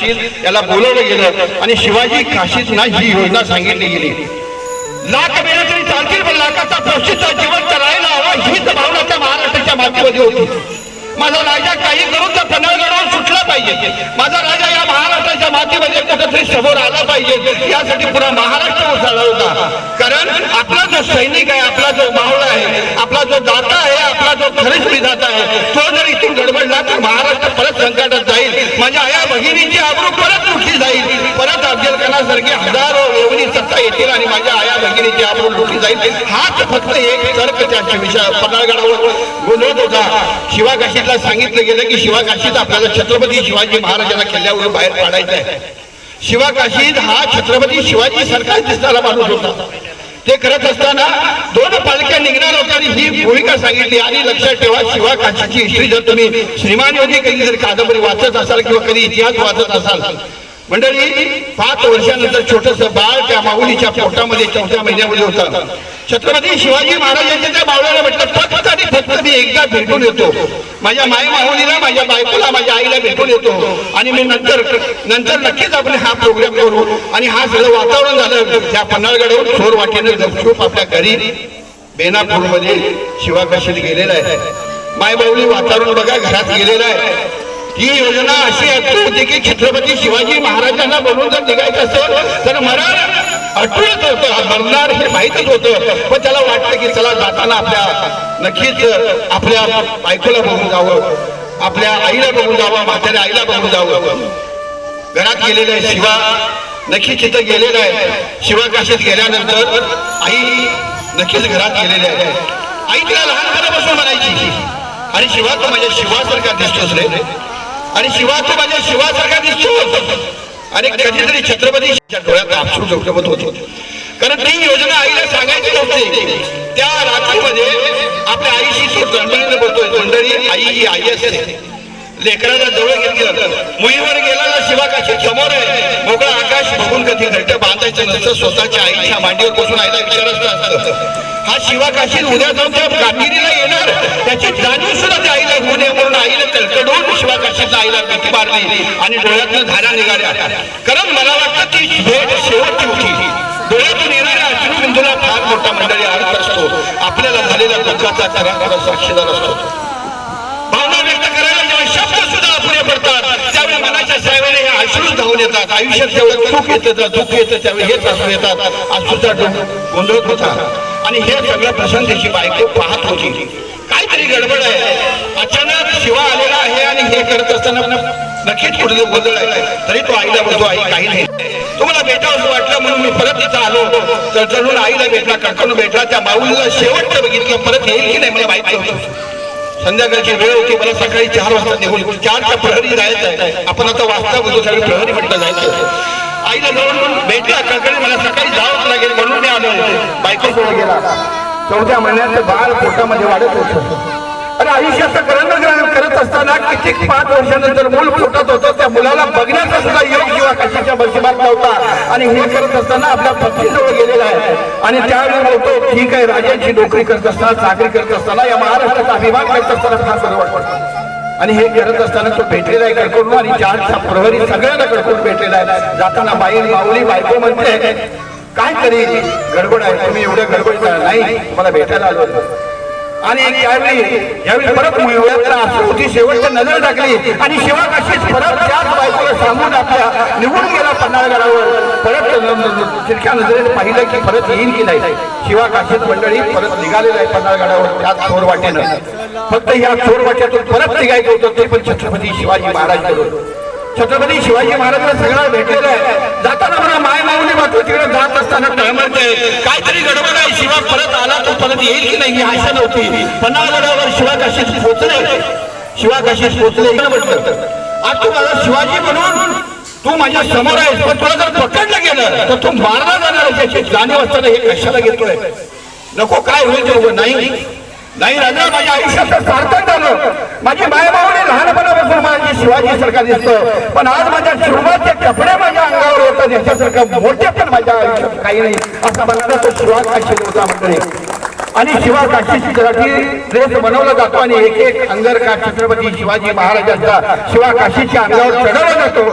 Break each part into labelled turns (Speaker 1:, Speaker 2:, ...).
Speaker 1: काशीत याला बोलवलं गेलं आणि शिवाजी काशीत ना ही योजना सांगितली गेली. लाख मेले तरी चालतील पण लाखाचा प्रसिद्ध जीवन चालायला हवा हीच भावना त्या महाराष्ट्राच्या मातीमध्ये होती. माझा राजा काही करून त्या पन्हाळगडावर सुटला पाहिजे. माझा राजा या महाराष्ट्राच्या मातीमध्ये कुठेतरी समोर आला पाहिजे. यासाठी पुरा महाराष्ट्र उचलला होता. कारण आपला जो सैनिक आहे आपला जो मावळा आहे आपला जो दाता आहे आपला जो खरीच विधाता आहे तो जर इथून गडबडला तर महाराष्ट्र परत संकटात जाईल. माझ्या आया भगिनीची आबरू परत लुटली जाईल? परत अफजल खानासारखी हजारो एवढी सत्ता येतील आणि माझ्या आया भगिनीची आबरू लुटली जाईल? हाच फक्त एक तर्क त्याच्या विषय. पन्हाळगडावर बोलवत होता. शिवाकाशीतला सांगितलं गेलं की शिवाकाशीत आपल्याला छत्रपती शिवाजी महाराजांना किल्ल्यावरून बाहेर पाडायचं आहे शिवा काशीद हा छत्रपती शिवाजी सरकार दिसणारा माणूस होता. ते करत असताना दोन पालख्या निघणार होत्या ही भूमिका सांगितली. आणि लक्षात ठेवा शिवा काशीची हिस्ट्री जर तुम्ही श्रीमान योगी कधी जर कादंबरी वाचत असाल किंवा कधी इतिहास वाचत असाल मंडळी पाच वर्षानंतर छोटस बाळ त्या माऊलीच्या पोटामध्ये चौथ्या महिन्यामध्ये होतात छत्रपती शिवाजी महाराजांच्या त्या बावळ्याला म्हटलं फक्त आणि फक्त मी एकदा भेटून येतो. माझ्या माय माऊलीला माझ्या बायकोला माझ्या आईला भेटून येतो. आणि मी नंतर नंतर नक्कीच आपण हा प्रोग्राम करू. आणि हा सगळं वातावरण झालं. त्या पन्हाळगडावर चोर वाटेनं गपचूप आपल्या घरी बेनापूरमध्ये शिवाकाशीत गेलेला आहे. माय माऊली वातावरण बघा घरात गेलेलं आहे. ही योजना अशी अटूट होती की छत्रपती शिवाजी महाराजांना बनवून जर निघायचं असेल तर मरण अटळत होतं मरणार हे माहीतच होतं. पण त्याला वाटतं की चला जाताना आपल्या नक्कीच आपल्या बायकोला बघून जावं आपल्या आईला बघून जावं म्हाताऱ्या आईला बघून जावं. घरात गेलेलं आहे शिवा नक्कीच तिथं गेलेलं आहे. शिवाकाशात गेल्यानंतर आई नक्कीच घरात गेलेली आहे. आई तिला लहानपणापासून म्हणायची आणि शिवा तू माझ्या शिवासारखा दिसतोच रे. आणि शिवा तू माझ्या शिवासारखा दिसतोस. आणि कधीतरी छत्रपतीच्या डोळ्यात आपसू चौकवत होतो. कारण ती योजना आईला सांगायची होती त्या रात्रीमध्ये आपल्या आईशी तो तळमळीने बोलतोय. मंडळी आई ही आई असते लेकराला जवळ घेतलं. मुलीवर गेलेला शिवाकाशी समोर आहे. मोकळा आकाश बघून कधी घट्ट बांधायचं नसतं स्वतःच्या आईच्या मांडीवर बसून आईला विचारच असतं. हा शिवाकाशी उद्या जाऊन त्या कामगिरीला येणार. त्याची जाणीव सुद्धा त्या आईला होऊ नये म्हणून आईला कलकडून शिवाकाशीच्या आईला भीती मारली आणि डोळ्यातनं धारा निघाल्या. कारण मला वाटतं ती भेट शेवटची होती. डोळ्यातून येणाऱ्या अश्रुबिंदूला फार मोठा मंडळी अर्थ असतो. आपल्याला झालेल्या दुःखाचा खरा खरा साक्षीदार असतो. मनाच्या सेवेने हे अश्रूच धावून येतात आयुष्यात जेवढं सुख येतं. दुःख येतं त्यावेळी हेच असू येतात. अश्रूचा गोंधळत होता. आणि हे सगळं प्रसंगीची बायको पाहत होती. काहीतरी गडबड आहे. अचानक शिवा आलेला आहे आणि हे करत असताना नक्कीच कुठे गोंधळ आहे तरी तो आईला बोलतो आई काही नाही. तुम्हाला भेटावं असं वाटलं म्हणून मी परत इथं आलो. तर चढून आईला भेटला कडकून भेटला. त्या माऊलीला शेवटचं बघितलं. परत येईल की नाही मला माहिती संध्याकाळची वेळ होती मला सकाळी चार वाजता निघून चारच्या प्रहरी जायचं आहे. आपण आता वाजता बोलतो सगळी प्रहरी म्हटलं जायचं आईला जाऊन भेटला कडकडे मला सकाळी जावंच लागेल म्हणून मी आलो. बायको गेला. चौथ्या महिन्यात बाळ पोटामध्ये वाढत होतं. आणि आयुष्याचं करण करत असताना कितीक पाच वर्षानंतर मूल फुटत होतं त्या मुलाला बघण्याचा सुद्धा योग किंवा कशाच्या बशीबात नव्हता. आणि हे करत असताना आपल्या पक्षीजवळ गेलेला आहे. आणि त्यावेळी बोलतो ठीक आहे राजांची नोकरी करत असताना चाकरी करत असताना या महाराष्ट्राचा अभिमान करत असताना फार बरं वाटतं. आणि हे करत असताना तो भेटलेला आहे कडकडून आणि चारचा प्रहरी सगळ्यांना कडकडून भेटलेला आहे. जाताना बाई माऊली बायको म्हणते काय तरी गडबड आहे तुम्ही एवढ्या गडबड नाही तुम्हाला भेटायला आलो. होतो. आणि त्यावेळी यावेळी परत मुळव्यातला होती शेवटची नजर टाकली. आणि शिवा कशीच परत त्याच बायकोला सांगून आपल्या निघून गेला पन्हाळगडावर. परत तिरक्या नजरेने पाहिलं की परत येईल की नाही. शिवा काशीत मंडळी परत निघालेलं आहे पन्हाळगडावर त्याच चोर वाटेनं फक्त ह्या चोर वाट्यातून परत निघायचं होतं ते पण छत्रपती शिवाजी महाराज छत्रपती शिवाजी महाराजांना सगळं भेटलेलं आहे. जाताना मला माय माऊली मात्र तिकडे जात असताना टायमर काहीतरी गडबड आहे शिवा परत आला परत येईल की नाही ही आशा नव्हती. पन्हाळगडावर शिवाकाशीत पोचले. शिवाकाशीत पोचले म्हटलं आज तू मला शिवाजी म्हणून तू माझ्यासमोर आहेस पण तुला जर पकडलं गेलं तर तू मारला जाणार आहे याची जाणीव असताना हे कशाला घेतोय? नको काय होईल ते उभं नाही. नाही राजा माझ्या आयुष्याचं सार्थक झालं. माझी मायबावणी लहानपणापासून माझी शिवाजी सारखा दिसतो पण आज माझ्या शिवबाचे कपडे माझ्या अंगावर होतात याच्यासारखं मोठे पण माझ्या आयुष्यात काही नाही. असा मला तो शिवा होता आणि शिवा काशीसाठी ड्रेस बनवला जातो आणि एक एक अंगरका छत्रपती शिवाजी महाराजांचा शिवा काशीच्या अंगावर चढवला जातो.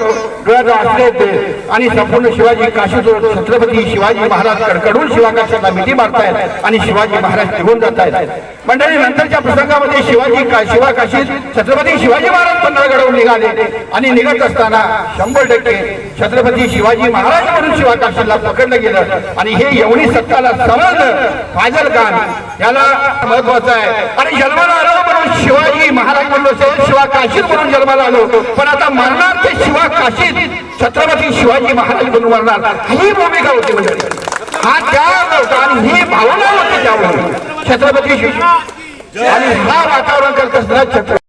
Speaker 1: गड आश्रय होते. आणि संपूर्ण शिवाजी काशी छत्रपती शिवाजी महाराज कडकडून शिवाकाशाला मिठी मारतायत आणि शिवाजी महाराज निघून जात आहेत मंडळी नंतरच्या प्रसंगामध्ये शिवाजी का छत्रपती शिवाजी महाराज पंधरा घडवून निघाले. आणि निघत असताना शंभर टक्के छत्रपती शिवाजी महाराज म्हणून शिवाकाशीला पकडलं गेलं. आणि हे एवढी सत्ताला समजलं फाजल खान याला महत्वाचं आहे. आणि जन्माला आलो म्हणून शिवाजी महाराज असेल शिवा काशीत म्हणून जन्माला आलो पण आता मरणार ते शिवा काशीत छत्रपती शिवाजी महाराज म्हणून मरणार. ही भूमिका होती म्हणजे. हा त्यावर होता आणि ही भावना होती त्यावर. छत्रपती शिव आणि हा वातावरण करत असताना छत्रपती